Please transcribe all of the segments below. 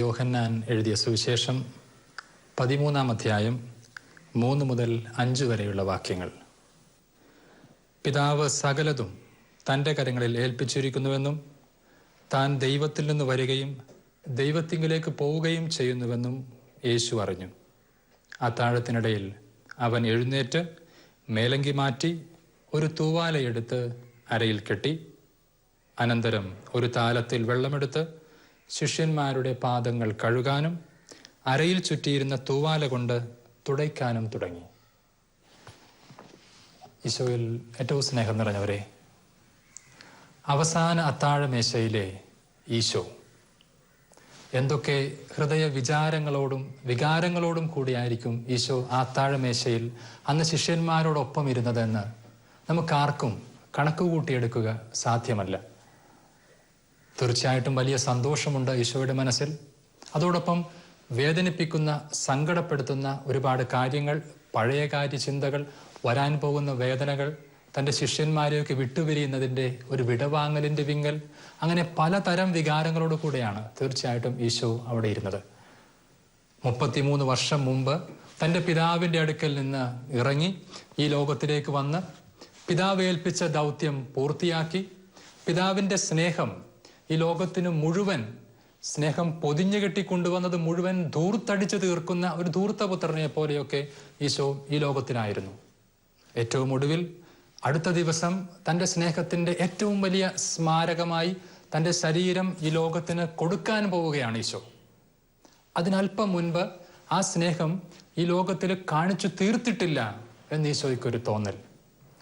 യോഹന്നാൻ എഴുതിയ സുവിശേഷം പതിമൂന്നാം അധ്യായം മൂന്ന് മുതൽ അഞ്ച് വരെയുള്ള വാക്യങ്ങൾ. പിതാവ് സകലതും തന്റെ കരങ്ങളിൽ ഏൽപ്പിച്ചിരിക്കുന്നുവെന്നും താൻ ദൈവത്തിൽ നിന്ന് വരികയും ദൈവത്തിങ്കിലേക്ക് പോവുകയും ചെയ്യുന്നുവെന്നും യേശു അറിഞ്ഞു. അത്താഴത്തിനിടയിൽ അവൻ എഴുന്നേറ്റ് മേലങ്കി മാറ്റി ഒരു തൂവാലയെടുത്ത് അരയിൽ കെട്ടി അനന്തരം ഒരു താലത്തിൽ വെള്ളമെടുത്ത് ശിഷ്യന്മാരുടെ പാദങ്ങൾ കഴുകാനും അരയിൽ ചുറ്റിയിരുന്ന തൂവാല കൊണ്ട് തുടയ്ക്കാനും തുടങ്ങി. ഈശോയിൽ ഏറ്റവും സ്നേഹം നിറഞ്ഞവരെ അവസാന അത്താഴമേശയിലെ ഈശോ എന്തൊക്കെ ഹൃദയ വിചാരങ്ങളോടും വികാരങ്ങളോടും കൂടിയായിരിക്കും ഈശോ ആ അത്താഴമേശയിൽ അന്ന് ശിഷ്യന്മാരോടൊപ്പം ഇരുന്നതെന്ന് നമുക്കാർക്കും കണക്ക് കൂട്ടിയെടുക്കുക സാധ്യമല്ല. തീർച്ചയായിട്ടും വലിയ സന്തോഷമുണ്ട് ഈശോയുടെ മനസ്സിൽ. അതോടൊപ്പം വേദനിപ്പിക്കുന്ന സങ്കടപ്പെടുത്തുന്ന ഒരുപാട് കാര്യങ്ങൾ പഴയകാര്യ ചിന്തകൾ വരാൻ പോകുന്ന വേദനകൾ തന്റെ ശിഷ്യന്മാരെയൊക്കെ വിട്ടുപിരിയുന്നതിന്റെ ഒരു വിടവാങ്ങലിന്റെ വിങ്ങൽ അങ്ങനെ പലതരം വികാരങ്ങളോട് കൂടെയാണ് തീർച്ചയായിട്ടും ഈശോ അവിടെ ഇരുന്നത്. മുപ്പത്തിമൂന്ന് വർഷം മുമ്പ് തന്റെ പിതാവിന്റെ അടുക്കൽ നിന്ന് ഇറങ്ങി ഈ ലോകത്തിലേക്ക് വന്ന് പിതാവ് ഏൽപ്പിച്ച ദൗത്യം പൂർത്തിയാക്കി. പിതാവിന്റെ സ്നേഹം ഈ ലോകത്തിന് മുഴുവൻ സ്നേഹം പൊതിഞ്ഞു കെട്ടിക്കൊണ്ടുവന്നത് മുഴുവൻ ധൂർത്തടിച്ചു തീർക്കുന്ന ഒരു ധൂർത്തപുത്രനെ പോലെയൊക്കെ ഈശോ ഈ ലോകത്തിനായിരുന്നു. ഏറ്റവും ഒടുവിൽ അടുത്ത ദിവസം തന്റെ സ്നേഹത്തിന്റെ ഏറ്റവും വലിയ സ്മാരകമായി തന്റെ ശരീരം ഈ ലോകത്തിന് കൊടുക്കാൻ പോവുകയാണ് ഈശോ. അതിനല്പം മുൻപ് ആ സ്നേഹം ഈ ലോകത്തിൽ കാണിച്ചു തീർത്തിട്ടില്ല എന്ന് ഈശോയ്ക്കൊരു തോന്നൽ.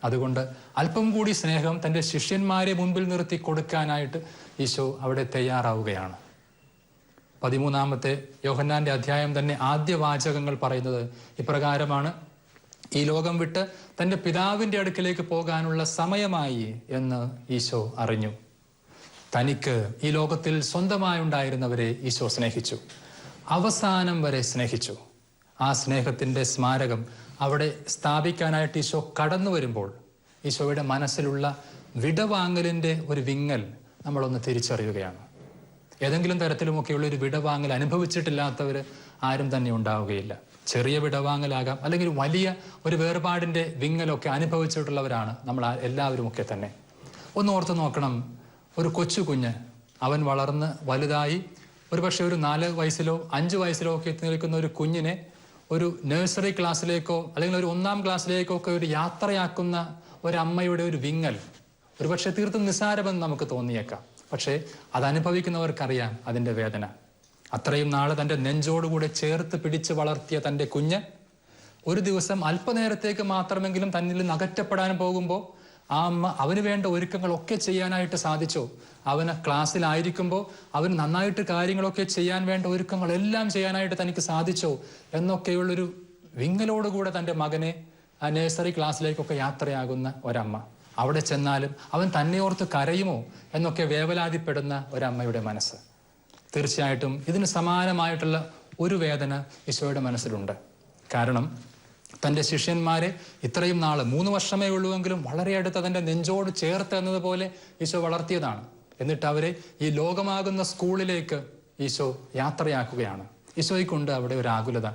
അതുകൊണ്ട് അല്പം കൂടി സ്നേഹം തന്റെ ശിഷ്യന്മാരെ മുൻപിൽ നിർത്തി കൊടുക്കാനായിട്ട് ഈശോ അവിടെ തയ്യാറാവുകയാണ്. പതിമൂന്നാമത്തെ യോഹന്നാന്റെ അധ്യായം തന്നെ ആദ്യ വാചകങ്ങൾ പറയുന്നത് ഇപ്രകാരമാണ്. ഈ ലോകം വിട്ട് തന്റെ പിതാവിന്റെ അടുക്കിലേക്ക് പോകാനുള്ള സമയമായി എന്ന് ഈശോ അറിഞ്ഞു. തനിക്ക് ഈ ലോകത്തിൽ സ്വന്തമായി ഉണ്ടായിരുന്നവരെ ഈശോ സ്നേഹിച്ചു. അവസാനം വരെ സ്നേഹിച്ചു. ആ സ്നേഹത്തിന്റെ സ്മാരകം അവിടെ സ്ഥാപിക്കാനായിട്ട് ഈശോ കടന്നു വരുമ്പോൾ ഈശോയുടെ മനസ്സിലുള്ള വിടവാങ്ങലിന്റെ ഒരു വിങ്ങൽ നമ്മളൊന്ന് തിരിച്ചറിയുകയാണ്. ഏതെങ്കിലും തരത്തിലുമൊക്കെയുള്ള ഒരു വിടവാങ്ങൽ അനുഭവിച്ചിട്ടില്ലാത്തവർ ആരും തന്നെ ഉണ്ടാവുകയില്ല. ചെറിയ വിടവാങ്ങലാകാം അല്ലെങ്കിൽ വലിയ ഒരു വേർപാടിന്റെ വിങ്ങലൊക്കെ അനുഭവിച്ചിട്ടുള്ളവരാണ് നമ്മൾ എല്ലാവരുമൊക്കെ തന്നെ. ഒന്ന് ഓർത്ത് നോക്കണം ഒരു കൊച്ചു കുഞ്ഞ് അവൻ വളർന്ന് വലുതായി ഒരുപക്ഷെ ഒരു നാല് വയസ്സിലോ അഞ്ച് വയസ്സിലോ ഒക്കെ എത്തി നിൽക്കുന്ന ഒരു കുഞ്ഞിനെ ഒരു നഴ്സറി ക്ലാസ്സിലേക്കോ അല്ലെങ്കിൽ ഒരു ഒന്നാം ക്ലാസ്സിലേക്കോ ഒക്കെ ഒരു യാത്രയാക്കുന്ന ഒരമ്മയുടെ ഒരു വിങ്ങൽ ഒരുപക്ഷെ തീർത്തും നിസ്സാരമെന്ന് നമുക്ക് തോന്നിയേക്കാം. പക്ഷേ അത് അനുഭവിക്കുന്നവർക്കറിയാം അതിന്റെ വേദന. അത്രയും നാൾ തന്റെ നെഞ്ചോടുകൂടെ ചേർത്ത് പിടിച്ച് വളർത്തിയ തന്റെ കുഞ്ഞ് ഒരു ദിവസം അല്പനേരത്തേക്ക് മാത്രമെങ്കിലും തന്നിൽ നിന്ന് അകറ്റപ്പെടാൻ പോകുമ്പോൾ ആ അമ്മ അവന് വേണ്ട ഒരുക്കങ്ങളൊക്കെ ചെയ്യാനായിട്ട് സാധിച്ചോ. അവന് ക്ലാസ്സിലായിരിക്കുമ്പോൾ അവന് നന്നായിട്ട് കാര്യങ്ങളൊക്കെ ചെയ്യാൻ വേണ്ട ഒരുക്കങ്ങളെല്ലാം ചെയ്യാനായിട്ട് തനിക്ക് സാധിച്ചോ എന്നൊക്കെയുള്ളൊരു വിങ്ങലോടുകൂടെ തന്റെ മകനെ ആ നഴ്സറി ക്ലാസ്സിലേക്കൊക്കെ യാത്രയാകുന്ന ഒരമ്മ. അവിടെ ചെന്നാലും അവൻ തന്നെയോർത്ത് കരയുമോ എന്നൊക്കെ വേവലാതിപ്പെടുന്ന ഒരമ്മയുടെ മനസ്സ്. തീർച്ചയായിട്ടും ഇതിന് സമാനമായിട്ടുള്ള ഒരു വേദന ഈശോയുടെ മനസ്സിലുണ്ട്. കാരണം തന്റെ ശിഷ്യന്മാരെ ഇത്രയും നാൾ മൂന്ന് വർഷമേ ഉള്ളുവെങ്കിലും വളരെ അടുത്ത് തന്റെ നെഞ്ചോട് ചേർത്ത് എന്നതുപോലെ ഈശോ വളർത്തിയതാണ്. എന്നിട്ട് അവരെ ഈ ലോകമാകുന്ന സ്കൂളിലേക്ക് ഈശോ യാത്രയാക്കുകയാണ്. ഈശോയ്ക്കുണ്ട് അവിടെ ഒരു ആകുലത.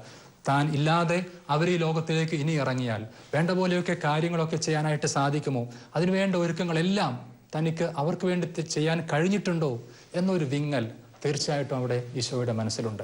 താൻ ഇല്ലാതെ അവർ ഈ ലോകത്തിലേക്ക് ഇനി ഇറങ്ങിയാൽ വേണ്ട പോലെയൊക്കെ കാര്യങ്ങളൊക്കെ ചെയ്യാനായിട്ട് സാധിക്കുമോ? അതിനുവേണ്ട ഒരുക്കങ്ങളെല്ലാം തനിക്ക് അവർക്ക് വേണ്ടി ചെയ്യാൻ കഴിഞ്ഞിട്ടുണ്ടോ? എന്നൊരു വിങ്ങൽ തീർച്ചയായിട്ടും അവിടെ ഈശോയുടെ മനസ്സിലുണ്ട്.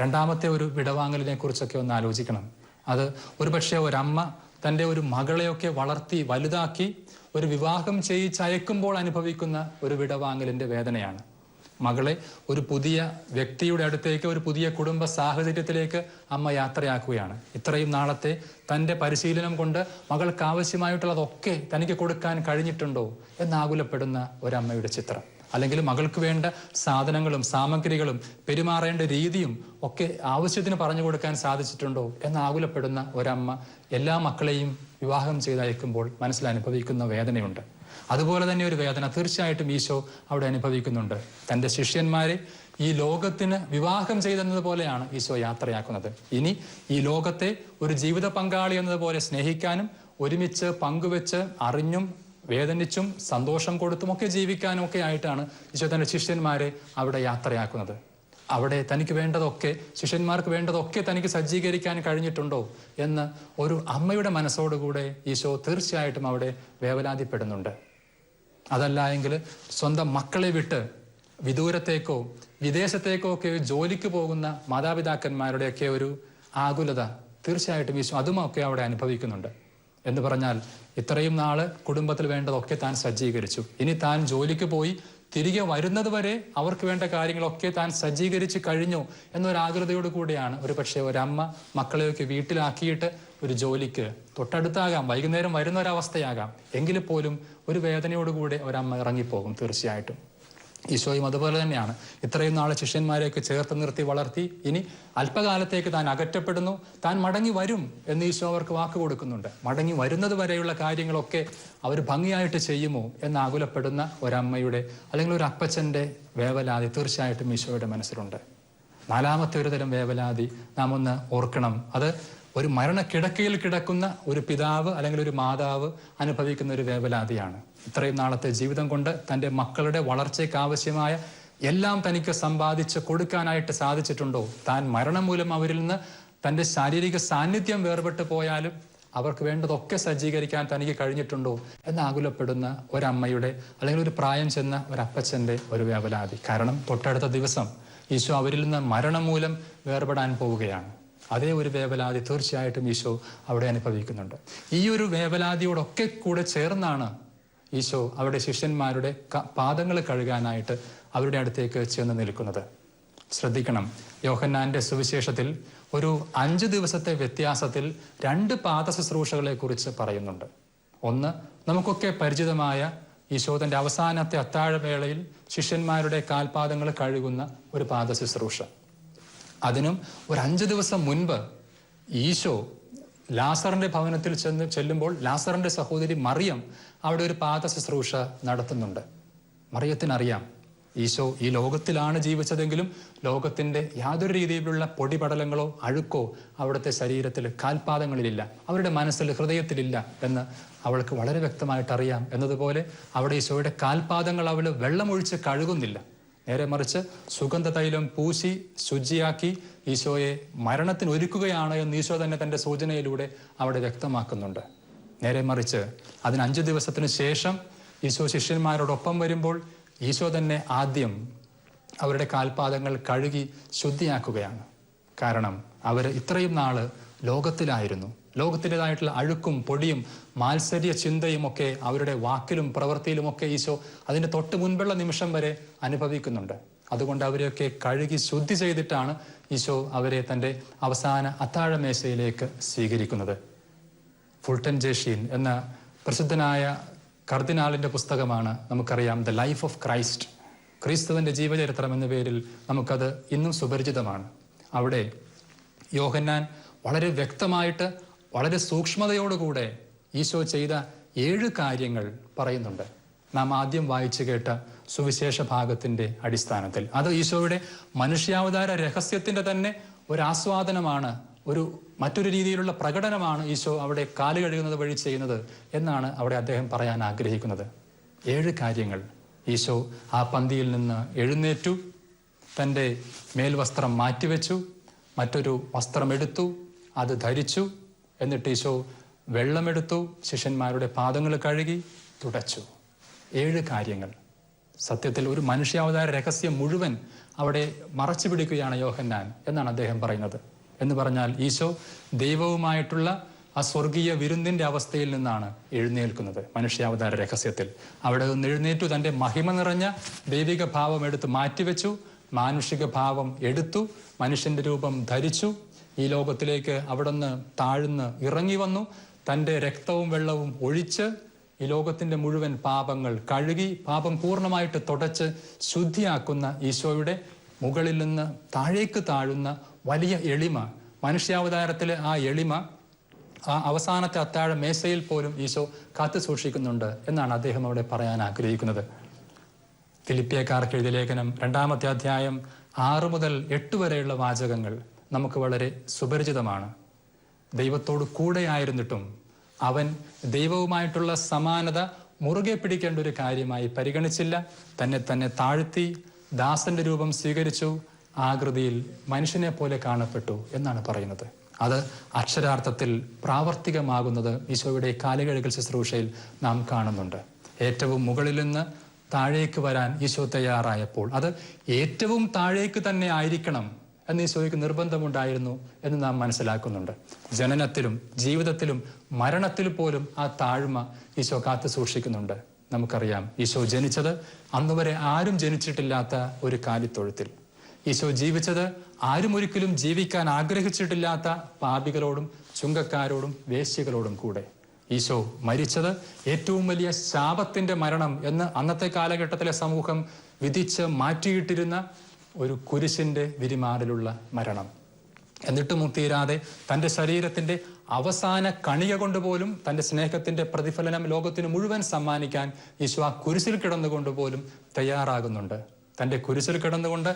രണ്ടാമത്തെ ഒരു വിടവാങ്ങലിനെ കുറിച്ചൊക്കെ ഒന്ന് ആലോചിക്കണം. അത് ഒരുപക്ഷെ ഒരമ്മ തന്റെ ഒരു മകളെയൊക്കെ വളർത്തി വലുതാക്കി ഒരു വിവാഹം ചെയ്യിച്ചയക്കുമ്പോൾ അനുഭവിക്കുന്ന ഒരു വിടവാങ്ങലിന്റെ വേദനയാണ്. മകളെ ഒരു പുതിയ വ്യക്തിയുടെ അടുത്തേക്ക് ഒരു പുതിയ കുടുംബ സാഹചര്യത്തിലേക്ക് അമ്മ യാത്രയാക്കുകയാണ്. ഇത്രയും നാളത്തെ തന്റെ പരിശീലനം കൊണ്ട് മകൾക്ക് ആവശ്യമായിട്ടുള്ളതൊക്കെ തനിക്ക് കൊടുക്കാൻ കഴിഞ്ഞിട്ടുണ്ടോ എന്നാകുലപ്പെടുന്ന ഒരമ്മയുടെ ചിത്രം. അല്ലെങ്കിൽ മകൾക്ക് വേണ്ട സാധനങ്ങളും സാമഗ്രികളും പെരുമാറേണ്ട രീതിയും ഒക്കെ ആവശ്യത്തിന് പറഞ്ഞു കൊടുക്കാൻ സാധിച്ചിട്ടുണ്ടോ എന്ന് ആകുലപ്പെടുന്ന ഒരമ്മ എല്ലാ മക്കളെയും വിവാഹം ചെയ്തയക്കുമ്പോൾ മനസ്സിലനുഭവിക്കുന്ന വേദനയുണ്ട്. അതുപോലെ തന്നെ ഒരു വേദന തീർച്ചയായിട്ടും ഈശോ അവിടെ അനുഭവിക്കുന്നുണ്ട്. തന്റെ ശിഷ്യന്മാരെ ഈ ലോകത്തിന് വിവാഹം ചെയ്തെന്നതുപോലെയാണ് ഈശോ യാത്രയാക്കുന്നത്. ഇനി ഈ ലോകത്തെ ഒരു ജീവിത പങ്കാളി എന്നതുപോലെ സ്നേഹിക്കാനും ഒരുമിച്ച് പങ്കുവെച്ച് അറിഞ്ഞും വേദനിച്ചും സന്തോഷം കൊടുത്തും ഒക്കെ ജീവിക്കാനും ഒക്കെ ആയിട്ടാണ് ഈശോ തന്റെ ശിഷ്യന്മാരെ അവിടെ യാത്രയാക്കുന്നത്. അവിടെ തനിക്ക് വേണ്ടതൊക്കെ ശിഷ്യന്മാർക്ക് വേണ്ടതൊക്കെ തനിക്ക് സജ്ജീകരിക്കാൻ കഴിഞ്ഞിട്ടുണ്ടോ എന്ന് ഒരു അമ്മയുടെ മനസ്സോടുകൂടെ ഈശോ തീർച്ചയായിട്ടും അവിടെ വേവലാതിപ്പെടുന്നുണ്ട്. അതല്ല എങ്കിൽ സ്വന്തം മക്കളെ വിട്ട് വിദൂരത്തേക്കോ വിദേശത്തേക്കോ ഒക്കെ ജോലിക്ക് പോകുന്ന മാതാപിതാക്കന്മാരുടെയൊക്കെ ഒരു ആകുലത തീർച്ചയായിട്ടും ഈശോ അതുമൊക്കെ അവിടെ അനുഭവിക്കുന്നുണ്ട്. എന്ന് പറഞ്ഞാൽ ഇത്രയും നാൾ കുടുംബത്തിൽ വേണ്ടതൊക്കെ താൻ സജ്ജീകരിച്ചു. ഇനി താൻ ജോലിക്ക് പോയി തിരികെ വരുന്നത് വരെ അവർക്ക് വേണ്ട കാര്യങ്ങളൊക്കെ താൻ സജ്ജീകരിച്ച് കഴിഞ്ഞു എന്നൊരാകൃതയോട് കൂടിയാണ്. ഒരു പക്ഷേ ഒരമ്മ മക്കളെയൊക്കെ വീട്ടിലാക്കിയിട്ട് ഒരു ജോലിക്ക് തൊട്ടടുത്താകാം. വൈകുന്നേരം വരുന്ന ഒരവസ്ഥയാകാം എങ്കിൽ പോലും ഒരു വേദനയോടുകൂടെ ഒരമ്മ ഇറങ്ങിപ്പോകും തീർച്ചയായിട്ടും. ഈശോയും അതുപോലെ തന്നെയാണ്. ഇത്രയും നാളെ ശിഷ്യന്മാരെയൊക്കെ ചേർത്ത് നിർത്തി വളർത്തി ഇനി അല്പകാലത്തേക്ക് താൻ അകറ്റപ്പെടുന്നു താൻ മടങ്ങി വരും എന്ന് ഈശോ അവർക്ക് വാക്ക് കൊടുക്കുന്നുണ്ട്. മടങ്ങി വരുന്നത് വരെയുള്ള കാര്യങ്ങളൊക്കെ അവർ ഭംഗിയായിട്ട് ചെയ്യുമോ എന്ന് ആകുലപ്പെടുന്ന ഒരമ്മയുടെ അല്ലെങ്കിൽ ഒരു അപ്പച്ചന്റെ വേവലാതി തീർച്ചയായിട്ടും ഈശോയുടെ മനസ്സിലുണ്ട്. നാലാമത്തെ ഒരു തരം വേവലാതി നാം ഒന്ന് ഓർക്കണം. അത് ഒരു മരണക്കിടക്കയിൽ കിടക്കുന്ന ഒരു പിതാവ് അല്ലെങ്കിൽ ഒരു മാതാവ് അനുഭവിക്കുന്ന ഒരു വേവലാതിയാണ്. ഇത്രയും നാളത്തെ ജീവിതം കൊണ്ട് തന്റെ മക്കളുടെ വളർച്ചയ്ക്ക് ആവശ്യമായ എല്ലാം തനിക്ക് സമ്പാദിച്ച് കൊടുക്കാനായിട്ട് സാധിച്ചിട്ടുണ്ടോ? താൻ മരണം മൂലം അവരിൽ നിന്ന് തന്റെ ശാരീരിക സാന്നിധ്യം വേർപെട്ട് പോയാലും അവർക്ക് വേണ്ടതൊക്കെ സജ്ജീകരിക്കാൻ തനിക്ക് കഴിഞ്ഞിട്ടുണ്ടോ? എന്നാകുലപ്പെടുന്ന ഒരമ്മയുടെ അല്ലെങ്കിൽ ഒരു പ്രായം ചെന്ന ഒരപ്പച്ചന്റെ ഒരു വേവലാതി കാരണം തൊട്ടടുത്ത ദിവസം ഈശോ അവരിൽ നിന്ന് മരണം മൂലം വേർപെടാൻ പോവുകയാണ്. അതേ ഒരു വേവലാതി തീർച്ചയായിട്ടും ഈശോ അവിടെ അനുഭവിക്കുന്നുണ്ട്. ഈ ഒരു വേവലാതിയോടൊക്കെ കൂടെ ചേർന്നാണ് ഈശോ അവരുടെ ശിഷ്യന്മാരുടെ പാദങ്ങൾ കഴുകാനായിട്ട് അവരുടെ അടുത്തേക്ക് ചെന്ന് നിൽക്കുന്നത്. ശ്രദ്ധിക്കണം. യോഹന്നാന്റെ സുവിശേഷത്തിൽ ഒരു അഞ്ച് ദിവസത്തെ വ്യത്യാസത്തിൽ രണ്ട് പാദ ശുശ്രൂഷകളെ കുറിച്ച് പറയുന്നുണ്ട്. ഒന്ന് നമുക്കൊക്കെ പരിചിതമായ ഈശോതന്റെ അവസാനത്തെ അത്താഴവേളയിൽ ശിഷ്യന്മാരുടെ കാൽപാദങ്ങൾ കഴുകുന്ന ഒരു പാദ ശുശ്രൂഷ. അതിനും ഒരു അഞ്ച് ദിവസം മുൻപ് ഈശോ ലാസറിന്റെ ഭവനത്തിൽ ചെന്ന് ചെല്ലുമ്പോൾ ലാസറിന്റെ സഹോദരി മറിയം അവിടെ ഒരു പാത ശുശ്രൂഷ നടത്തുന്നുണ്ട്. മറിയത്തിനറിയാം ഈശോ ഈ ലോകത്തിലാണ് ജീവിച്ചതെങ്കിലും ലോകത്തിന്റെ യാതൊരു രീതിയിലുള്ള പൊടിപടലങ്ങളോ അഴുക്കോ അവിടുത്തെ ശരീരത്തിൽ കാൽപാദങ്ങളിലില്ല അവരുടെ മനസ്സിൽ ഹൃദയത്തിലില്ല എന്ന് അവൾക്ക് വളരെ വ്യക്തമായിട്ട് അറിയാം എന്നതുപോലെ അവിടെ ഈശോയുടെ കാൽപാദങ്ങൾ അവൾ വെള്ളമൊഴിച്ച് കഴുകുന്നില്ല. നേരെ മറിച്ച് സുഗന്ധ തൈലം പൂശി ശുചിയാക്കി ഈശോയെ മരണത്തിന് ഒരുക്കുകയാണ് എന്ന് ഈശോ തന്നെ തന്റെ സൂചനയിലൂടെ അവിടെ വ്യക്തമാക്കുന്നുണ്ട്. നേരെ മറിച്ച് അതിന് അഞ്ചു ദിവസത്തിന് ശേഷം ഈശോ ശിഷ്യന്മാരോടൊപ്പം വരുമ്പോൾ ഈശോ തന്നെ ആദ്യം അവരുടെ കാൽപാദങ്ങൾ കഴുകി ശുദ്ധിയാക്കുകയാണ്. കാരണം അവർ ഇത്രയും നാൾ ലോകത്തിലായിരുന്നു. ലോകത്തിന്റെതായിട്ടുള്ള അഴുക്കും പൊടിയും മാത്സര്യ ചിന്തയും ഒക്കെ അവരുടെ വാക്കിലും പ്രവൃത്തിയിലുമൊക്കെ ഈശോ അതിന്റെ തൊട്ട് മുൻപുള്ള നിമിഷം വരെ അനുഭവിക്കുന്നുണ്ട്. അതുകൊണ്ട് അവരെയൊക്കെ കഴുകി ശുദ്ധി ചെയ്തിട്ടാണ് ഈശോ അവരെ തന്റെ അവസാന അത്താഴമേശയിലേക്ക് സ്വീകരിക്കുന്നത്. ഫുൾട്ടൻ ജേഷീൻ എന്ന പ്രസിദ്ധനായ കർദിനാളിന്റെ പുസ്തകമാണ് നമുക്കറിയാം ദ ലൈഫ് ഓഫ് ക്രൈസ്റ്റ് ക്രിസ്തുവിന്റെ ജീവചരിത്രം എന്ന പേരിൽ നമുക്കത് ഇന്നും സുപരിചിതമാണ്. അവിടെ യോഹന്നാൻ വളരെ വ്യക്തമായിട്ട് വളരെ സൂക്ഷ്മതയോടുകൂടെ ഈശോ ചെയ്ത ഏഴ് കാര്യങ്ങൾ പറയുന്നുണ്ട്. നാം ആദ്യം വായിച്ചു കേട്ട സുവിശേഷ ഭാഗത്തിന്റെ അടിസ്ഥാനത്തിൽ. അത് ഈശോയുടെ മനുഷ്യാവതാര രഹസ്യത്തിന്റെ തന്നെ ഒരു ആസ്വാദനമാണ് ഒരു മറ്റൊരു രീതിയിലുള്ള പ്രകടനമാണ് ഈശോ അവിടെ കാൽ കഴുകുന്നത് വഴി ചെയ്യുന്നത് എന്നാണ് അവിടെ അദ്ദേഹം പറയാൻ ആഗ്രഹിക്കുന്നത്. ഏഴ് കാര്യങ്ങൾ ഈശോ ആ പന്തിയിൽ നിന്ന് എഴുന്നേറ്റു തന്റെ മേൽവസ്ത്രം മാറ്റിവെച്ചു മറ്റൊരു വസ്ത്രമെടുത്തു അത് ധരിച്ചു എന്നിട്ട് ഈശോ വെള്ളമെടുത്തു ശിഷ്യന്മാരുടെ പാദങ്ങൾ കഴുകി തുടച്ചു. ഏഴ് കാര്യങ്ങൾ. സത്യത്തിൽ ഒരു മനുഷ്യാവതാര രഹസ്യം മുഴുവൻ അവിടെ മറച്ചു പിടിക്കുകയാണ് യോഹന്നാൻ എന്നാണ് അദ്ദേഹം പറയുന്നത്. എന്ന് പറഞ്ഞാൽ ഈശോ ദൈവവുമായിട്ടുള്ള ആ സ്വർഗീയ വിരുന്നിന്റെ അവസ്ഥയിൽ നിന്നാണ് എഴുന്നേൽക്കുന്നത്. മനുഷ്യാവതാര രഹസ്യത്തിൽ. അവിടെ നിന്ന് എഴുന്നേറ്റു തന്റെ മഹിമ നിറഞ്ഞ ദൈവിക ഭാവം എടുത്ത് മാറ്റിവെച്ചു. മാനുഷിക ഭാവം എടുത്തു. മനുഷ്യന്റെ രൂപം ധരിച്ചു. ഈ ലോകത്തിലേക്ക് അവിടുന്ന് താഴ്ന്ന് ഇറങ്ങി വന്നു. തന്റെ രക്തവും വെള്ളവും ഒഴിച്ച് ഈ ലോകത്തിന്റെ മുഴുവൻ പാപങ്ങൾ കഴുകി പാപം പൂർണമായിട്ട് തുടച്ച് ശുദ്ധിയാക്കുന്ന ഈശോയുടെ മുകളിൽ നിന്ന് താഴേക്ക് താഴുന്ന വലിയ എളിമ. മനുഷ്യാവതാരത്തിലെ ആ എളിമ ആ അവസാനത്തെ അത്താഴ മേശയിൽ പോലും ഈശോ കാത്തു സൂക്ഷിക്കുന്നുണ്ട് എന്നാണ് അദ്ദേഹം അവിടെ പറയാൻ ആഗ്രഹിക്കുന്നത്. ഫിലിപ്പിയക്കാർക്ക് എഴുതിയ ലേഖനം രണ്ടാമത്തെ അധ്യായം ആറ് മുതൽ എട്ട് വരെയുള്ള വാചകങ്ങൾ നമുക്ക് വളരെ സുപരിചിതമാണ്. ദൈവത്തോട് കൂടെയായിരുന്നിട്ടും അവൻ ദൈവവുമായിട്ടുള്ള സമാനത മുറുകെ പിടിക്കേണ്ട ഒരു കാര്യമായി പരിഗണിച്ചില്ല. തന്നെ തന്നെ താഴ്ത്തി ദാസന്റെ രൂപം സ്വീകരിച്ചു. ആകൃതിയിൽ മനുഷ്യനെ പോലെ കാണപ്പെട്ടു എന്നാണ് പറയുന്നത്. അത് അക്ഷരാർത്ഥത്തിൽ പ്രാവർത്തികമാകുന്നത് ഈശോയുടെ കാലുകഴുകൽ ശുശ്രൂഷയിൽ നാം കാണുന്നുണ്ട്. ഏറ്റവും മുകളിൽ നിന്ന് താഴേക്ക് വരാൻ ഈശോ തയ്യാറായപ്പോൾ അത് ഏറ്റവും താഴേക്ക് തന്നെ ആയിരിക്കണം എന്ന് ഈശോയ്ക്ക് നിർബന്ധമുണ്ടായിരുന്നു എന്ന് നാം മനസ്സിലാക്കുന്നുണ്ട്. ജനനത്തിലും ജീവിതത്തിലും മരണത്തിൽ പോലും ആ താഴ്മ ഈശോ കാത്തു സൂക്ഷിക്കുന്നുണ്ട്. നമുക്കറിയാം ഈശോ ജനിച്ചത് അന്നുവരെ ആരും ജനിച്ചിട്ടില്ലാത്ത ഒരു കാലിത്തൊഴുത്തിൽ. ഈശോ ജീവിച്ചത് ആരും ഒരിക്കലും ജീവിക്കാൻ ആഗ്രഹിച്ചിട്ടില്ലാത്ത പാപികളോടും ചുങ്കക്കാരോടും വേശ്യകളോടും കൂടെ. ഈശോ മരിച്ചത് ഏറ്റവും വലിയ ശാപത്തിന്റെ മരണം എന്ന് അന്നത്തെ കാലഘട്ടത്തിലെ സമൂഹം വിധിച്ച് മാറ്റിയിട്ടിരുന്ന ഒരു കുരിശിന്റെ വിരിമാറിലുള്ള മരണം. എന്നിട്ടും തീരാതെ തന്റെ ശരീരത്തിന്റെ അവസാന കണിക കൊണ്ടുപോലും തന്റെ സ്നേഹത്തിന്റെ പ്രതിഫലനം ലോകത്തിന് മുഴുവൻ സമ്മാനിക്കാൻ ഈശോ ആ കുരിശിൽ കിടന്നുകൊണ്ട് പോലും തയ്യാറാകുന്നുണ്ട്. തന്റെ കുരിശിൽ കിടന്നുകൊണ്ട്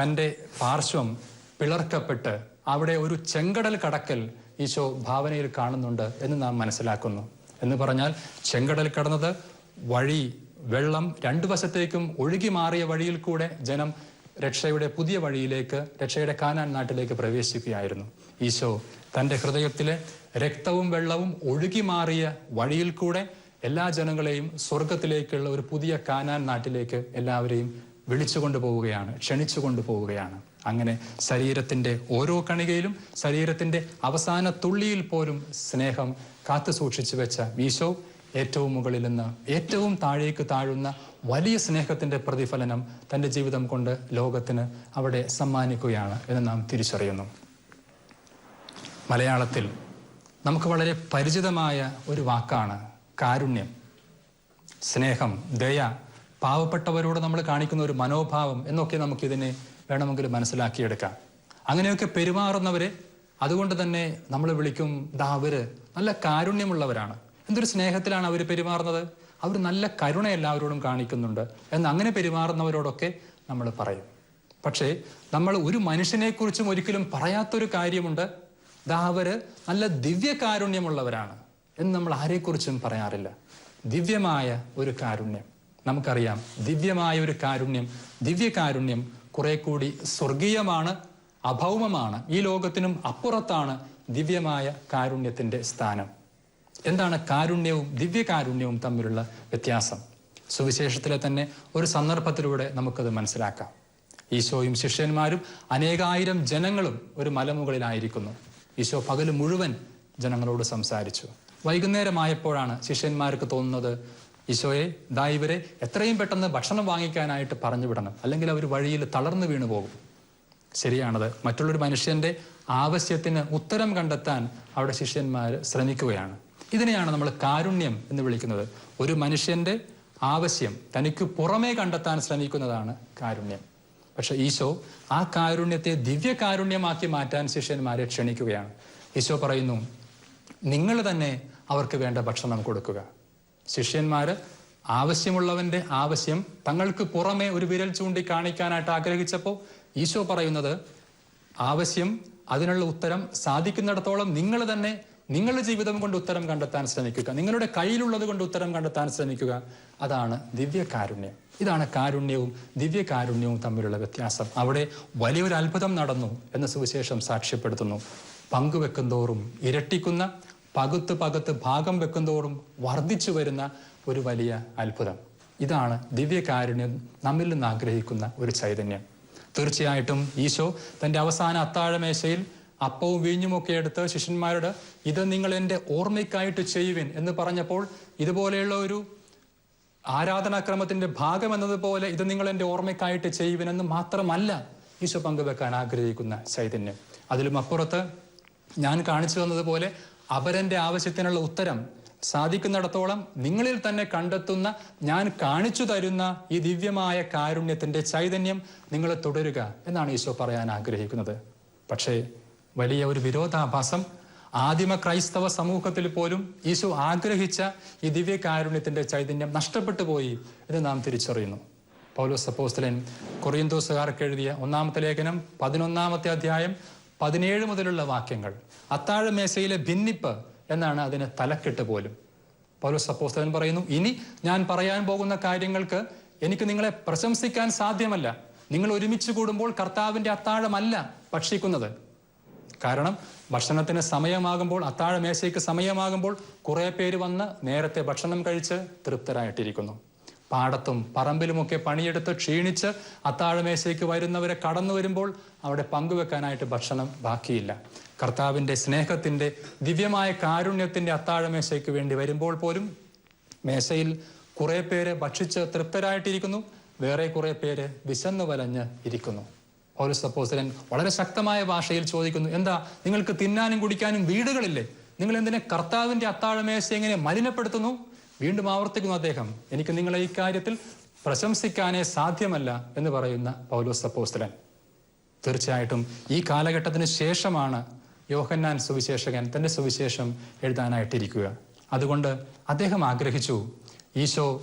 തന്റെ പാർശ്വം പിളർക്കപ്പെട്ട് അവിടെ ഒരു ചെങ്കടൽ കടക്കൽ ഈശോ ഭാവനയിൽ കാണുന്നുണ്ട് എന്ന് നാം മനസ്സിലാക്കുന്നു. എന്ന് പറഞ്ഞാൽ ചെങ്കടൽ കടന്നത് വഴി വെള്ളം രണ്ടു വശത്തേക്കും ഒഴുകി മാറിയ വഴിയിൽ കൂടെ ജനം രക്ഷയുടെ പുതിയ വഴിയിലേക്ക് രക്ഷയുടെ കാനാൻ നാട്ടിലേക്ക് പ്രവേശിക്കുകയായിരുന്നു. ഈശോ തന്റെ ഹൃദയത്തിലെ രക്തവും വെള്ളവും ഒഴുകി മാറിയ വഴിയിൽ കൂടെ എല്ലാ ജനങ്ങളെയും സ്വർഗത്തിലേക്കുള്ള ഒരു പുതിയ കാനാൻ നാട്ടിലേക്ക് എല്ലാവരെയും വിളിച്ചു കൊണ്ടുപോവുകയാണ് ക്ഷണിച്ചു കൊണ്ടുപോവുകയാണ് അങ്ങനെ ശരീരത്തിന്റെ ഓരോ കണികയിലും ശരീരത്തിന്റെ അവസാന തുള്ളിയിൽ പോലും സ്നേഹം കാത്തു സൂക്ഷിച്ചു വെച്ച ഈശോ ഏറ്റവും മുകളിൽ നിന്ന് ഏറ്റവും താഴേക്ക് താഴുന്ന വലിയ സ്നേഹത്തിന്റെ പ്രതിഫലനം തന്റെ ജീവിതം കൊണ്ട് ലോകത്തിന് അവിടെ സമ്മാനിക്കുകയാണ് എന്ന് നാം തിരിച്ചറിയുന്നു. മലയാളത്തിൽ നമുക്ക് വളരെ പരിചിതമായ ഒരു വാക്കാണ് കാരുണ്യം. സ്നേഹം ദയ പാവപ്പെട്ടവരോട് നമ്മൾ കാണിക്കുന്ന ഒരു മനോഭാവം എന്നൊക്കെ നമുക്കിതിനെ വേണമെങ്കിൽ മനസ്സിലാക്കിയെടുക്കാം. അങ്ങനെയൊക്കെ പെരുമാറുന്നവരെ അതുകൊണ്ട് തന്നെ നമ്മൾ വിളിക്കും ദാ അവർ നല്ല കാരുണ്യമുള്ളവരാണ്. എന്തൊരു സ്നേഹത്തിലാണ് അവർ പെരുമാറുന്നത്? അവർ നല്ല കരുണ എല്ലാവരോടും കാണിക്കുന്നുണ്ട്. എന്ന് അങ്ങനെ പെരുമാറുന്നവരോടൊക്കെ നമ്മൾ പറയും. പക്ഷേ നമ്മൾ ഒരു മനുഷ്യനെക്കുറിച്ചും ഒരിക്കലും പറയാത്തൊരു കാര്യമുണ്ട്. ദാ അവർ നല്ല ദിവ്യകാരുണ്യമുള്ളവരാണ് എന്ന് നമ്മൾ ആരെക്കുറിച്ചും പറയാറില്ല. ദിവ്യമായ ഒരു കാരുണ്യം. നമുക്കറിയാം. ദിവ്യമായ ഒരു കാരുണ്യം ദിവ്യകാരുണ്യം കുറെ കൂടി സ്വർഗീയമാണ് അഭൗമമാണ്. ഈ ലോകത്തിനും അപ്പുറത്താണ് ദിവ്യമായ കാരുണ്യത്തിന്റെ സ്ഥാനം. എന്താണ് കാരുണ്യവും ദിവ്യ കാരുണ്യവും തമ്മിലുള്ള വ്യത്യാസം? സുവിശേഷത്തിലെ തന്നെ ഒരു സന്ദർഭത്തിലൂടെ നമുക്കത് മനസ്സിലാക്കാം. ഈശോയും ശിഷ്യന്മാരും അനേകായിരം ജനങ്ങളും ഒരു മലമുകളിലായിരിക്കുന്നു. ഈശോ പകൽ മുഴുവൻ ജനങ്ങളോട് സംസാരിച്ചു. വൈകുന്നേരമായപ്പോഴാണ് ശിഷ്യന്മാർക്ക് തോന്നുന്നത് ഈശോയെ ദാ ഇവരെ എത്രയും പെട്ടെന്ന് ഭക്ഷണം വാങ്ങിക്കാനായിട്ട് പറഞ്ഞു വിടണം. അല്ലെങ്കിൽ അവർ വഴിയിൽ തളർന്നു വീണു പോകും. ശരിയാണത്. മറ്റുള്ളൊരു മനുഷ്യന്റെ ആവശ്യത്തിന് ഉത്തരം കണ്ടെത്താൻ അവിടെ ശിഷ്യന്മാർ ശ്രമിക്കുകയാണ്. ഇതിനെയാണ് നമ്മൾ കാരുണ്യം എന്ന് വിളിക്കുന്നത്. ഒരു മനുഷ്യന്റെ ആവശ്യം തനിക്ക് പുറമേ കണ്ടെത്താൻ ശ്രമിക്കുന്നതാണ് കാരുണ്യം. പക്ഷെ ഈശോ ആ കാരുണ്യത്തെ ദിവ്യ കാരുണ്യമാക്കി മാറ്റാൻ ശിഷ്യന്മാരെ ക്ഷണിക്കുകയാണ്. ഈശോ പറയുന്നു നിങ്ങൾ തന്നെ അവർക്ക് വേണ്ട ഭക്ഷണം കൊടുക്കുക. ശിഷ്യന്മാര് ആവശ്യമുള്ളവന്റെ ആവശ്യം തങ്ങൾക്ക് പുറമെ ഒരു വിരൽ ചൂണ്ടി കാണിക്കാനായിട്ട് ആഗ്രഹിച്ചപ്പോൾ ഈശോ പറയുന്നത് ആവശ്യം അതിനുള്ള ഉത്തരം സാധിക്കുന്നിടത്തോളം നിങ്ങൾ തന്നെ നിങ്ങളുടെ ജീവിതം കൊണ്ട് ഉത്തരം കണ്ടെത്താൻ ശ്രമിക്കുക. നിങ്ങളുടെ കയ്യിലുള്ളത് കൊണ്ട് ഉത്തരം കണ്ടെത്താൻ ശ്രമിക്കുക. അതാണ് ദിവ്യകാരുണ്യം. ഇതാണ് കാരുണ്യവും ദിവ്യകാരുണ്യവും തമ്മിലുള്ള വ്യത്യാസം. അവിടെ വലിയൊരു അത്ഭുതം നടന്നു എന്ന സുവിശേഷം സാക്ഷ്യപ്പെടുത്തുന്നു. പങ്കുവെക്കും തോറും ഇരട്ടിക്കുന്ന പകുത്ത് പകുത്ത് ഭാഗം വെക്കുന്തോറും വർദ്ധിച്ചു വരുന്ന ഒരു വലിയ അത്ഭുതം. ഇതാണ് ദിവ്യകാരുണ്യം നമ്മിൽ നിന്ന് ആഗ്രഹിക്കുന്ന ഒരു ചൈതന്യം. തീർച്ചയായിട്ടും ഈശോ തന്റെ അവസാന അത്താഴമേശയിൽ അപ്പവും വീഞ്ഞുമൊക്കെ എടുത്ത് ശിഷ്യന്മാരോട് ഇത് നിങ്ങൾ എന്റെ ഓർമ്മയ്ക്കായിട്ട് ചെയ്യുവിൻ എന്ന് പറഞ്ഞപ്പോൾ ഇതുപോലെയുള്ള ഒരു ആരാധനാക്രമത്തിന്റെ ഭാഗം എന്നതുപോലെ ഇത് നിങ്ങൾ എന്റെ ഓർമ്മയ്ക്കായിട്ട് ചെയ്യുവിൻ എന്ന് മാത്രമല്ല ഈശോ പങ്കുവെക്കാൻ ആഗ്രഹിക്കുന്ന ചൈതന്യം. അതിലും അപ്പുറത്ത് ഞാൻ കാണിച്ചു തന്നതുപോലെ അപരന്റെ ആവശ്യത്തിനുള്ള ഉത്തരം സാധിക്കുന്നിടത്തോളം നിങ്ങളിൽ തന്നെ കണ്ടെത്തുന്ന ഞാൻ കാണിച്ചു തരുന്ന ഈ ദിവ്യമായ കാരുണ്യത്തിന്റെ ചൈതന്യം നിങ്ങൾ തുടരുക എന്നാണ് ഈശോ പറയാൻ ആഗ്രഹിക്കുന്നത്. പക്ഷേ വലിയ ഒരു വിരോധാഭാസം ആദിമ ക്രൈസ്തവ സമൂഹത്തിൽ പോലും ഈശോ ആഗ്രഹിച്ച ഈ ദിവ്യകാരുണ്യത്തിന്റെ ചൈതന്യം നഷ്ടപ്പെട്ടു പോയി എന്ന് നാം തിരിച്ചറിയുന്നു. പൗലോസ് അപ്പോസ്തലൻ കൊറിയന്തോസുകാർക്ക് എഴുതിയ ഒന്നാമത്തെ ലേഖനം പതിനൊന്നാമത്തെ അധ്യായം പതിനേഴ് മുതലുള്ള വാക്യങ്ങൾ. അത്താഴമേശയിലെ ഭിന്നിപ്പ് എന്നാണ് അതിന് തലക്കെട്ട് പോലും. പൗലോസ് അപ്പോസ്തലൻ പറയുന്നു ഇനി ഞാൻ പറയാൻ പോകുന്ന കാര്യങ്ങൾക്ക് എനിക്ക് നിങ്ങളെ പ്രശംസിക്കാൻ സാധ്യമല്ല. നിങ്ങൾ ഒരുമിച്ച് കൂടുമ്പോൾ കർത്താവിന്റെ അത്താഴമല്ല ഭക്ഷിക്കുന്നത്. കാരണം ഭക്ഷണത്തിന് സമയമാകുമ്പോൾ അത്താഴ മേശയ്ക്ക് സമയമാകുമ്പോൾ കുറേ പേര് വന്ന് നേരത്തെ ഭക്ഷണം കഴിച്ച് തൃപ്തരായിട്ടിരിക്കുന്നു. പാടത്തും പറമ്പിലുമൊക്കെ പണിയെടുത്ത് ക്ഷീണിച്ച് അത്താഴമേശയ്ക്ക് വരുന്നവരെ കടന്നു വരുമ്പോൾ അവിടെ പങ്കുവെക്കാനായിട്ട് ഭക്ഷണം ബാക്കിയില്ല. കർത്താവിന്റെ സ്നേഹത്തിന്റെ ദിവ്യമായ കാരുണ്യത്തിന്റെ അത്താഴമേശയ്ക്ക് വേണ്ടി വരുമ്പോൾ പോലും മേശയിൽ കുറേ പേര് ഭക്ഷിച്ച് തൃപ്തരായിട്ടിരിക്കുന്നു. വേറെ കുറേ പേര് വിശന്നു വലഞ്ഞ് ഇരിക്കുന്നു. ഓരോ അപ്പോസ്തലൻ വളരെ ശക്തമായ ഭാഷയിൽ ചോദിക്കുന്നു എന്താ നിങ്ങൾക്ക് തിന്നാനും കുടിക്കാനും വീടുകളില്ലേ? നിങ്ങൾ എന്തിനെ കർത്താവിന്റെ അത്താഴമേശ എങ്ങനെ മലിനപ്പെടുത്തുന്നു? വീണ്ടും ആവർത്തിക്കുന്നു അദ്ദേഹം. എനിക്ക് നിങ്ങളെ ഈ കാര്യത്തിൽ പ്രശംസിക്കാനേ സാധ്യമല്ല എന്ന് പറയുന്ന പൗലോസ് അപ്പോസ്തലൻ. തീർച്ചയായിട്ടും ഈ കാലഘട്ടത്തിന് ശേഷമാണ് യോഹന്നാൻ സുവിശേഷകൻ തന്റെ സുവിശേഷം എഴുതാനായിട്ടിരിക്കുക. അതുകൊണ്ട് അദ്ദേഹം ആഗ്രഹിച്ചു ഈശോ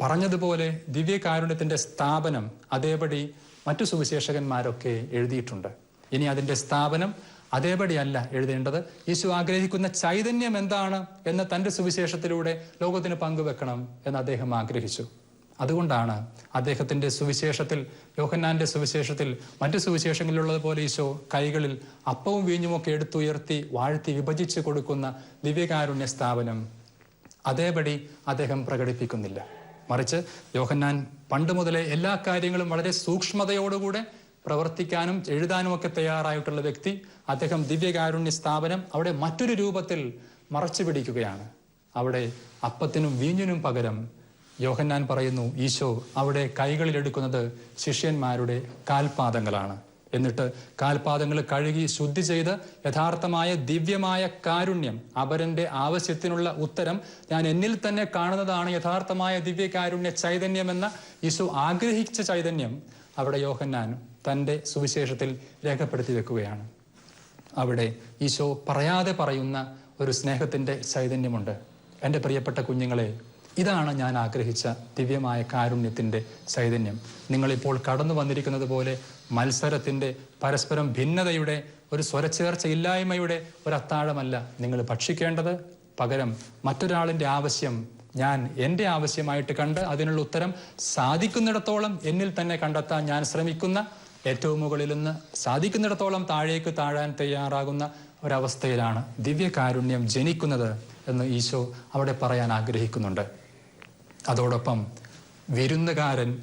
പറഞ്ഞതുപോലെ ദിവ്യകാരുണ്യത്തിന്റെ സ്ഥാപനം അതേപടി മറ്റു സുവിശേഷകന്മാരൊക്കെ എഴുതിയിട്ടുണ്ട്. ഇനി അതിന്റെ സ്ഥാപനം അതേപടിയല്ല എഴുതേണ്ടത്. യേശു ആഗ്രഹിക്കുന്ന ചൈതന്യം എന്താണ് എന്ന് തന്റെ സുവിശേഷത്തിലൂടെ ലോകത്തിന് പങ്കുവെക്കണം എന്ന് അദ്ദേഹം ആഗ്രഹിച്ചു. അതുകൊണ്ടാണ് അദ്ദേഹത്തിന്റെ സുവിശേഷത്തിൽ യോഹന്നാന്റെ സുവിശേഷത്തിൽ മറ്റു സുവിശേഷങ്ങളിലുള്ളതുപോലെ ഈശോ കൈകളിൽ അപ്പവും വീഞ്ഞുമൊക്കെ എടുത്തുയർത്തി വാഴ്ത്തി വിഭജിച്ച് കൊടുക്കുന്ന ദിവ്യകാരുണ്യ സ്ഥാപനം. അതേപടി അദ്ദേഹം പ്രകടിപ്പിക്കുന്നില്ല. മറിച്ച് യോഹന്നാൻ പണ്ട് മുതലേ എല്ലാ കാര്യങ്ങളും വളരെ സൂക്ഷ്മതയോടുകൂടെ പ്രവർത്തിക്കാനും എഴുതാനും ഒക്കെ തയ്യാറായിട്ടുള്ള വ്യക്തി അദ്ദേഹം ദിവ്യകാരുണ്യ സ്ഥാപനം അവിടെ മറ്റൊരു രൂപത്തിൽ മറച്ചു പിടിക്കുകയാണ്. അവിടെ അപ്പത്തിനും വീഞ്ഞിനും പകരം യോഹന്നാൻ പറയുന്നു ഈശോ അവിടെ കൈകളിലെടുക്കുന്നത് ശിഷ്യന്മാരുടെ കാൽപാദങ്ങളാണ്. എന്നിട്ട് കാൽപാദങ്ങൾ കഴുകി ശുദ്ധി ചെയ്ത് യഥാർത്ഥമായ ദിവ്യമായ കാരുണ്യം അപരന്റെ ആവശ്യത്തിനുള്ള ഉത്തരം ഞാൻ എന്നിൽ തന്നെ കാണുന്നതാണ് യഥാർത്ഥമായ ദിവ്യകാരുണ്യ ചൈതന്യമെന്ന ഈശോ ആഗ്രഹിച്ച ചൈതന്യം. അവിടെ യോഹന്നാൻ തന്റെ സുവിശേഷത്തിൽ രേഖപ്പെടുത്തി വെക്കുകയാണ്. അവിടെ ഈശോ പറയാതെ പറയുന്ന ഒരു സ്നേഹത്തിന്റെ ചൈതന്യമുണ്ട്. എന്റെ പ്രിയപ്പെട്ട കുഞ്ഞുങ്ങളെ ഇതാണ് ഞാൻ ആഗ്രഹിച്ച ദിവ്യമായ കാരുണ്യത്തിന്റെ ചൈതന്യം. നിങ്ങളിപ്പോൾ കടന്നു വന്നിരിക്കുന്നത് പോലെ മത്സരത്തിന്റെ പരസ്പരം ഭിന്നതയുടെ ഒരു സ്വരച്ചേർച്ചയില്ലായ്മയുടെ ഒരു അത്താഴമല്ല നിങ്ങൾ ഭക്ഷിക്കേണ്ടത്. പകരം മറ്റൊരാളിന്റെ ആവശ്യം ഞാൻ എന്റെ ആവശ്യമായിട്ട് കണ്ട് അതിനുള്ള ഉത്തരം സാധിക്കുന്നിടത്തോളം എന്നിൽ തന്നെ കണ്ടെത്താൻ ഞാൻ ശ്രമിക്കുന്ന ഏറ്റവും മുകളിൽ നിന്ന് സാധിക്കുന്നിടത്തോളം താഴേക്ക് താഴാൻ തയ്യാറാകുന്ന ഒരവസ്ഥയിലാണ് ദിവ്യകാരുണ്യം ജനിക്കുന്നത് എന്ന് ഈശോ അവിടെ പറയാൻ ആഗ്രഹിക്കുന്നുണ്ട്. അതോടൊപ്പം വിരുന്നുകാരൻ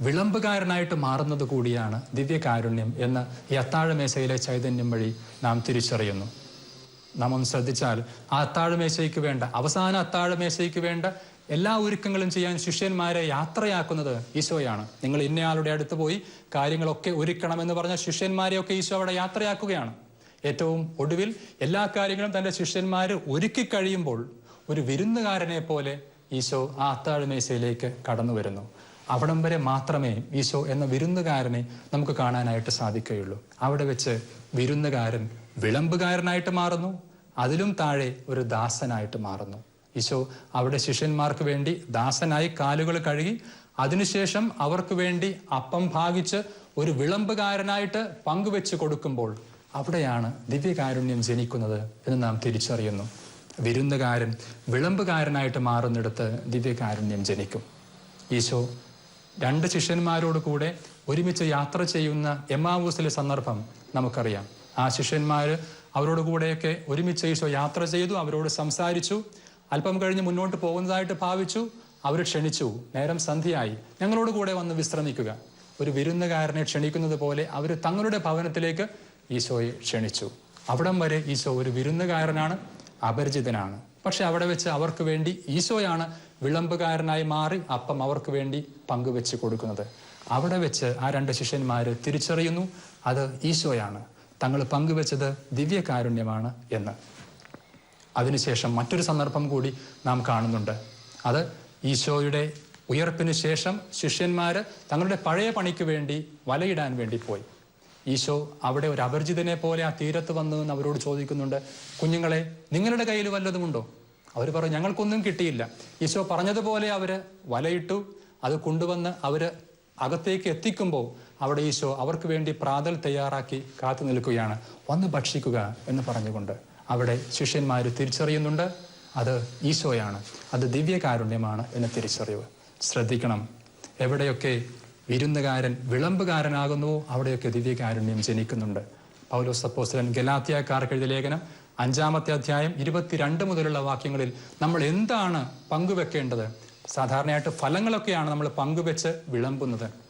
വിളമ്പുകാരനായിട്ട് മാറുന്നത് കൂടിയാണ് ദിവ്യകാരുണ്യം എന്ന് ഈ അത്താഴമേശയിലെ ചൈതന്യം വഴി നാം തിരിച്ചറിയുന്നു. നാം ഒന്ന് ശ്രദ്ധിച്ചാൽ ആ അത്താഴമേശയ്ക്ക് വേണ്ട അവസാന അത്താഴമേശയ്ക്ക് വേണ്ട എല്ലാ ഒരുക്കങ്ങളും ചെയ്യാൻ ശിഷ്യന്മാരെ യാത്രയാക്കുന്നത് ഈശോയാണ്. നിങ്ങൾ ഇന്നയാളുടെ അടുത്ത് പോയി കാര്യങ്ങളൊക്കെ ഒരുക്കണമെന്ന് പറഞ്ഞ ശിഷ്യന്മാരെയൊക്കെ ഈശോ അവിടെ യാത്രയാക്കുകയാണ്. ഏറ്റവും ഒടുവിൽ എല്ലാ കാര്യങ്ങളും തന്റെ ശിഷ്യന്മാർ ഒരുക്കി കഴിയുമ്പോൾ ഒരു വിരുന്നുകാരനെ പോലെ ഈശോ ആ അത്താഴമേശയിലേക്ക് കടന്നു വരുന്നു. അവിടം വരെ മാത്രമേ ഈശോ എന്ന വിരുന്നുകാരനെ നമുക്ക് കാണാനായിട്ട് സാധിക്കുകയുള്ളൂ. അവിടെ വെച്ച് വിരുന്നുകാരൻ വിളമ്പുകാരനായിട്ട് മാറുന്നു. അതിലും താഴെ ഒരു ദാസനായിട്ട് മാറുന്നു. ഈശോ അവിടെ ശിഷ്യന്മാർക്ക് വേണ്ടി ദാസനായി കാലുകൾ കഴുകി അതിനുശേഷം അവർക്ക് വേണ്ടി അപ്പം ഭാഗിച്ച് ഒരു വിളമ്പുകാരനായിട്ട് പങ്കുവെച്ച് കൊടുക്കുമ്പോൾ അവിടെയാണ് ദിവ്യകാരുണ്യം ജനിക്കുന്നത് എന്ന് നാം തിരിച്ചറിയുന്നു. വിരുന്നുകാരൻ വിളമ്പുകാരനായിട്ട് മാറുന്നിടത്ത് ദിവ്യകാരുണ്യം ജനിക്കും. ഈശോ രണ്ട് ശിഷ്യന്മാരോട് കൂടെ ഒരുമിച്ച് യാത്ര ചെയ്യുന്ന എമാവൂസിലെ സന്ദർഭം നമുക്കറിയാം. ആ ശിഷ്യന്മാർ അവരോട് കൂടെയൊക്കെ ഒരുമിച്ച് ഈശോ യാത്ര ചെയ്തു അവരോട് സംസാരിച്ചു അല്പം കഴിഞ്ഞ് മുന്നോട്ട് പോകുന്നതായിട്ട് ഭാവിച്ചു അവർ ക്ഷണിച്ചു. നേരം സന്ധ്യയായി. ഞങ്ങളോട് കൂടെ വന്ന് വിശ്രമിക്കുക. ഒരു വിരുന്നുകാരനെ ക്ഷണിക്കുന്നത് പോലെ അവർ തങ്ങളുടെ ഭവനത്തിലേക്ക് ഈശോയെ ക്ഷണിച്ചു. അവിടം വരെ ഈശോ ഒരു വിരുന്നുകാരനാണ് അപരിചിതനാണ്. പക്ഷെ അവിടെ വെച്ച് അവർക്ക് വേണ്ടി ഈശോയാണ് വിളമ്പുകാരനായി മാറി അപ്പം അവർക്ക് വേണ്ടി പങ്കുവെച്ച് കൊടുക്കുന്നത്. അവിടെ വെച്ച് ആ രണ്ട് ശിഷ്യന്മാർ തിരിച്ചറിയുന്നു അത് ഈശോയാണ്. തങ്ങൾ പങ്കുവെച്ചത് ദിവ്യകാരുണ്യമാണ് എന്ന്. അതിനുശേഷം മറ്റൊരു സന്ദർഭം കൂടി നാം കാണുന്നുണ്ട്. അത് ഈശോയുടെ ഉയർപ്പിന് ശേഷം ശിഷ്യന്മാർ തങ്ങളുടെ പഴയ പണിക്ക് വേണ്ടി വലയിടാൻ വേണ്ടി പോയി. ഈശോ അവിടെ ഒരു അപരിചിതനെ പോലെ ആ തീരത്ത് വന്നു എന്ന് അവരോട് ചോദിക്കുന്നുണ്ട്. കുഞ്ഞുങ്ങളെ നിങ്ങളുടെ കയ്യിൽ വല്ലതുമുണ്ടോ അവർ പറഞ്ഞു ഞങ്ങൾക്കൊന്നും കിട്ടിയില്ല. ഈശോ പറഞ്ഞതുപോലെ അവർ വലയിട്ടു അത് കൊണ്ടുവന്ന് അവർ അകത്തേക്ക് എത്തിക്കുമ്പോൾ അവിടെ ഈശോ അവർക്ക് വേണ്ടി പ്രാതൽ തയ്യാറാക്കി കാത്തു നിൽക്കുകയാണ്. വന്ന് ഭക്ഷിക്കുക എന്ന് പറഞ്ഞുകൊണ്ട് അവിടെ ശിഷ്യന്മാർ തിരിച്ചറിയുന്നുണ്ട്. അത് ഈശോയാണ്. അത് ദിവ്യകാരുണ്യമാണ് എന്ന് തിരിച്ചറിവ്. ശ്രദ്ധിക്കണം. എവിടെയൊക്കെ വിരുന്നുകാരൻ വിളമ്പുകാരനാകുന്നുവോ അവിടെയൊക്കെ ദിവ്യകാരുണ്യം ജനിക്കുന്നുണ്ട്. പൗലോസ് ഗലാത്യാക്കാർക്ക് എഴുതിയ ലേഖനം അഞ്ചാമത്തെ അധ്യായം ഇരുപത്തിരണ്ട് മുതലുള്ള വാക്യങ്ങളിൽ നമ്മൾ എന്താണ് പങ്കുവെക്കേണ്ടത്? സാധാരണയായിട്ട് ഫലങ്ങളൊക്കെയാണ് നമ്മൾ പങ്കുവെച്ച് വിളമ്പുന്നത്.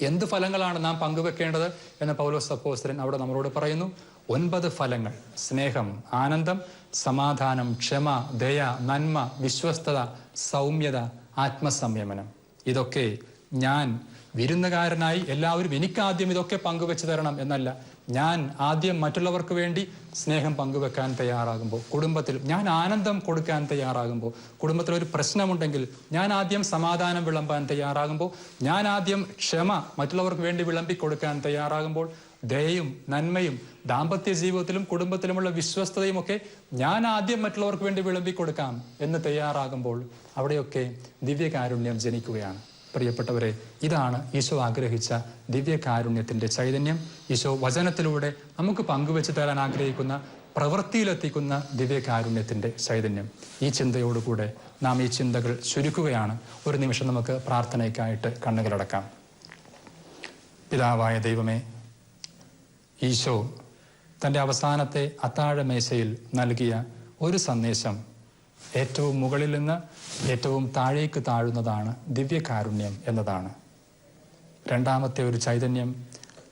എന്ത് ഫലങ്ങളാണ് നാം പങ്കുവെക്കേണ്ടത് എന്ന് പൗലോസ് അപ്പോസ്തലൻ അവിടെ നമ്മളോട് പറയുന്നു. ഒൻപത് ഫലങ്ങൾ. സ്നേഹം ആനന്ദം സമാധാനം ക്ഷമ ദയ നന്മ വിശ്വസ്തത സൗമ്യത ആത്മസംയമനം. ഇതൊക്കെ ഞാൻ വിരുന്നുകാരനായി എല്ലാവരും എനിക്കാദ്യം ഇതൊക്കെ പങ്കുവെച്ച് തരണം എന്നല്ല. ഞാൻ ആദ്യം മറ്റുള്ളവർക്ക് വേണ്ടി സ്നേഹം പങ്കുവെക്കാൻ തയ്യാറാകുമ്പോൾ കുടുംബത്തിൽ ഞാൻ ആനന്ദം കൊടുക്കാൻ തയ്യാറാകുമ്പോൾ കുടുംബത്തിൽ ഒരു പ്രശ്നമുണ്ടെങ്കിൽ ഞാൻ ആദ്യം സമാധാനം വിളമ്പാൻ തയ്യാറാകുമ്പോൾ ഞാൻ ആദ്യം ക്ഷമ മറ്റുള്ളവർക്ക് വേണ്ടി വിളമ്പി കൊടുക്കാൻ തയ്യാറാകുമ്പോൾ ദയയും നന്മയും ദാമ്പത്യ ജീവിതത്തിലും കുടുംബത്തിലുമുള്ള വിശ്വസ്തതയും ഒക്കെ ഞാൻ ആദ്യം മറ്റുള്ളവർക്ക് വേണ്ടി വിളമ്പി കൊടുക്കാം എന്ന് തയ്യാറാകുമ്പോൾ അവിടെയൊക്കെ ദിവ്യകാരുണ്യം ജനിക്കുകയാണ്. പ്രിയപ്പെട്ടവരെ ഇതാണ് ഈശോ ആഗ്രഹിച്ച ദിവ്യകാരുണ്യത്തിന്റെ ചൈതന്യം. ഈശോ വചനത്തിലൂടെ നമുക്ക് പങ്കുവെച്ച് തരാൻ ആഗ്രഹിക്കുന്ന പ്രവൃത്തിയിലെത്തിക്കുന്ന ദിവ്യകാരുണ്യത്തിന്റെ ചൈതന്യം. ഈ ചിന്തയോടുകൂടെ നാം ഈ ചിന്തകൾ ചുരുക്കുകയാണ്. ഒരു നിമിഷം നമുക്ക് പ്രാർത്ഥനയ്ക്കായിട്ട് കണ്ണുകളടക്കാം പിതാവായ ദൈവമേ ഈശോ തന്റെ അവസാനത്തെ അത്താഴമേശയിൽ നൽകിയ ഒരു സന്ദേശം ഏറ്റവും മുകളിൽ നിന്ന് ഏറ്റവും താഴേക്ക് താഴുന്നതാണ് ദിവ്യകാരുണ്യം എന്നതാണ്. രണ്ടാമത്തെ ഒരു ചൈതന്യം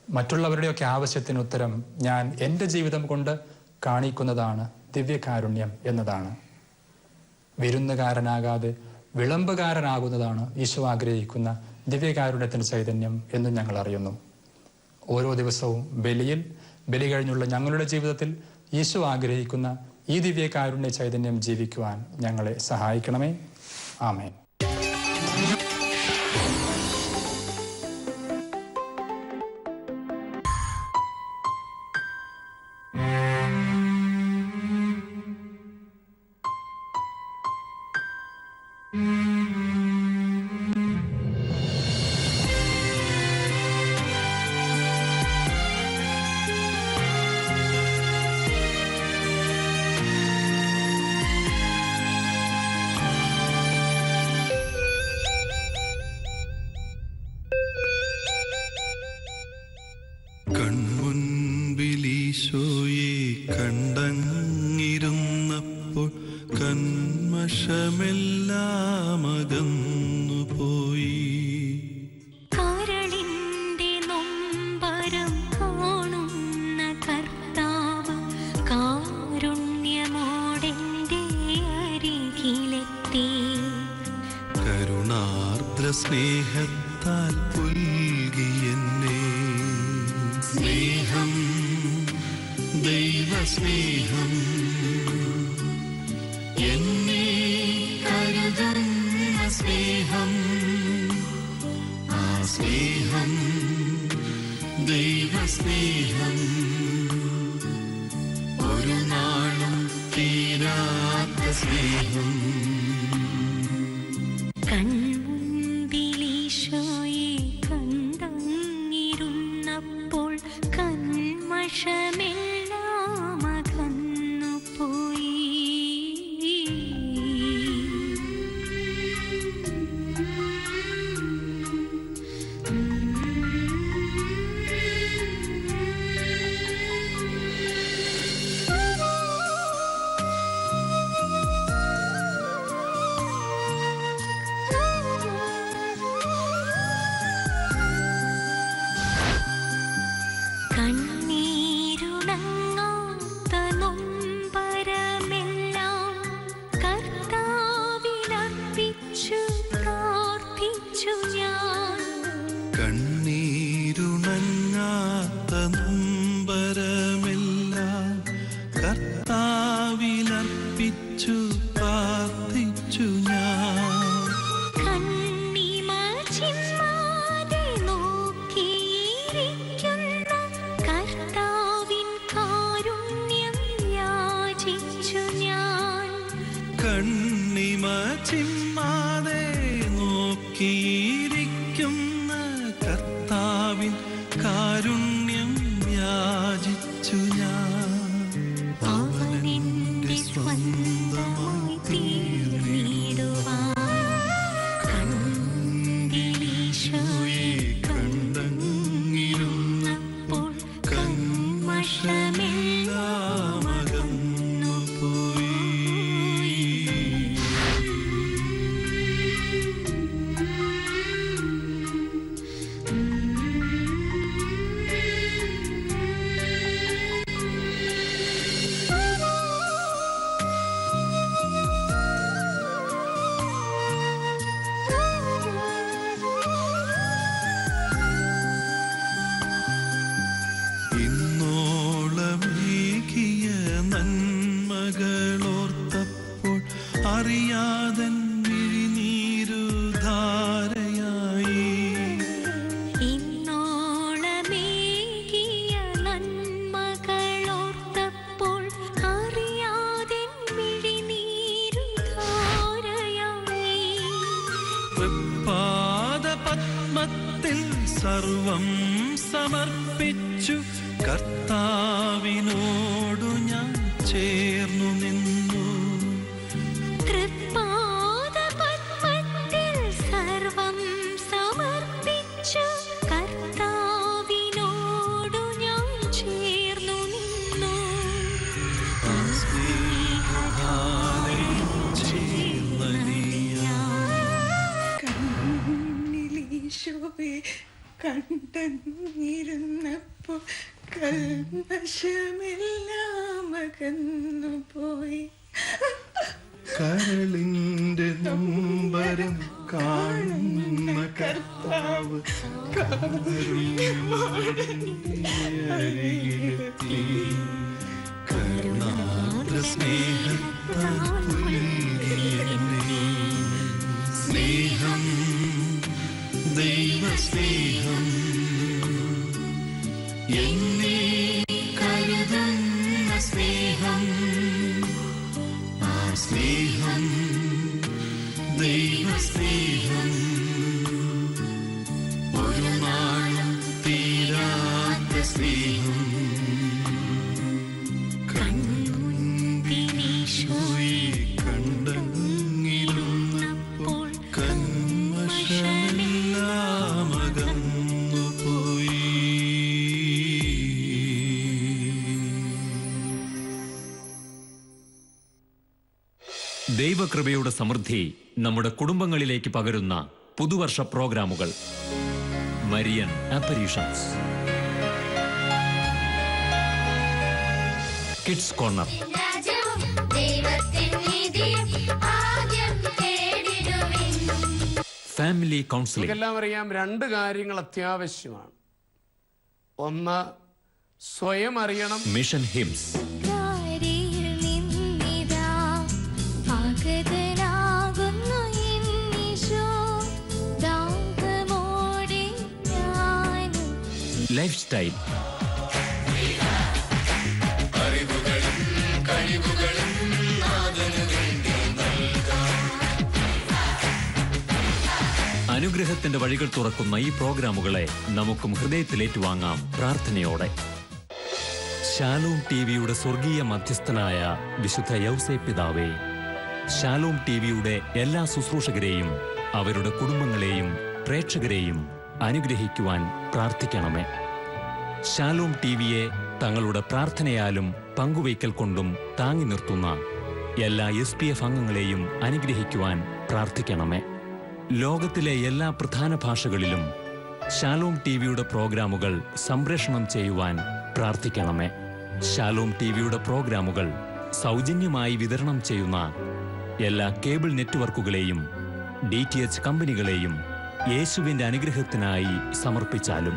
മറ്റുള്ളവരുടെയൊക്കെ ആവശ്യത്തിന് ഉത്തരം ഞാൻ എന്റെ ജീവിതം കൊണ്ട് കാണിക്കുന്നതാണ് ദിവ്യകാരുണ്യം എന്നതാണ്. വിരുന്നുകാരനാകാതെ വിളമ്പുകാരനാകുന്നതാണ് ഈശോ ആഗ്രഹിക്കുന്ന ദിവ്യകാരുണ്യത്തിന്റെ ചൈതന്യം എന്ന് ഞങ്ങൾ അറിയുന്നു. ഓരോ ദിവസവും ബലിയിൽ ബലി കഴിഞ്ഞുള്ള ഞങ്ങളുടെ ജീവിതത്തിൽ ഈശോ ആഗ്രഹിക്കുന്ന ഈ ദിവ്യകാരുണ്യ ചൈതന്യം ജീവിക്കുവാൻ ഞങ്ങളെ സഹായിക്കണമേ. ആമേൻ. Fatima കണ്ണിലീശോയെ കണ്ടങ്ങിരുന്നപ്പോ കൽമശമെല്ലാം അകന്നു പോയി കരളിന്റെ നൊമ്പരം കാണുന്ന കർത്താവ് കാരുണ്യമോടെത്തി കരുണാദ്ര സ്നേഹത്താൽ പുൽകിയ എന്നെ. സ്നേഹം. എന്നെ കരുതുന്ന സ്നേഹം. ആ സ്നേഹം ദൈവകൃപയുടെ സമൃദ്ധി നമ്മുടെ കുടുംബങ്ങളിലേക്ക് പകരുന്ന പുതുവർഷ പ്രോഗ്രാമുകൾ. Marian apparitions kids corner. Family counselling. എല്ലാം അറിയാം രണ്ട് കാര്യങ്ങൾ അത്യാവശ്യമാണ്. ഒന്ന് സ്വയം അറിയണം. Mission Hinds. ലൈഫ് സ്റ്റൈൽ അനുഗ്രഹത്തിന്റെ വഴികൾ തുറക്കുന്ന ഈ പ്രോഗ്രാമുകളെ നമുക്കും ഹൃദയത്തിലേറ്റുവാങ്ങാം പ്രാർത്ഥനയോടെ. ശാലോം ടി വിയുടെ സ്വർഗീയ മധ്യസ്ഥനായ വിശുദ്ധ യൗസേ പിതാവേ ശാലോം ടി വിയുടെ എല്ലാ ശുശ്രൂഷകരെയും അവരുടെ കുടുംബങ്ങളെയും പ്രേക്ഷകരെയും അനുഗ്രഹിക്കുവാൻ പ്രാർത്ഥിക്കണമേ. ശാലോം ടി വിയെ തങ്ങളുടെ പ്രാർത്ഥനയാലും പങ്കുവയ്ക്കൽ കൊണ്ടും താങ്ങി നിർത്തുന്ന എല്ലാ എസ് പി എഫ് അംഗങ്ങളെയും അനുഗ്രഹിക്കുവാൻ പ്രാർത്ഥിക്കണമേ. ലോകത്തിലെ എല്ലാ പ്രധാന ഭാഷകളിലും ശാലോം ടി വിയുടെ പ്രോഗ്രാമുകൾ സംപ്രേഷണം ചെയ്യുവാൻ പ്രാർത്ഥിക്കണമേ. ശാലോം ടി വിയുടെ പ്രോഗ്രാമുകൾ സൗജന്യമായി വിതരണം ചെയ്യുന്ന എല്ലാ കേബിൾ നെറ്റ്വർക്കുകളെയും ഡി കമ്പനികളെയും യേശുവിന്റെ അനുഗ്രഹത്തിനായി സമർപ്പിച്ചാലും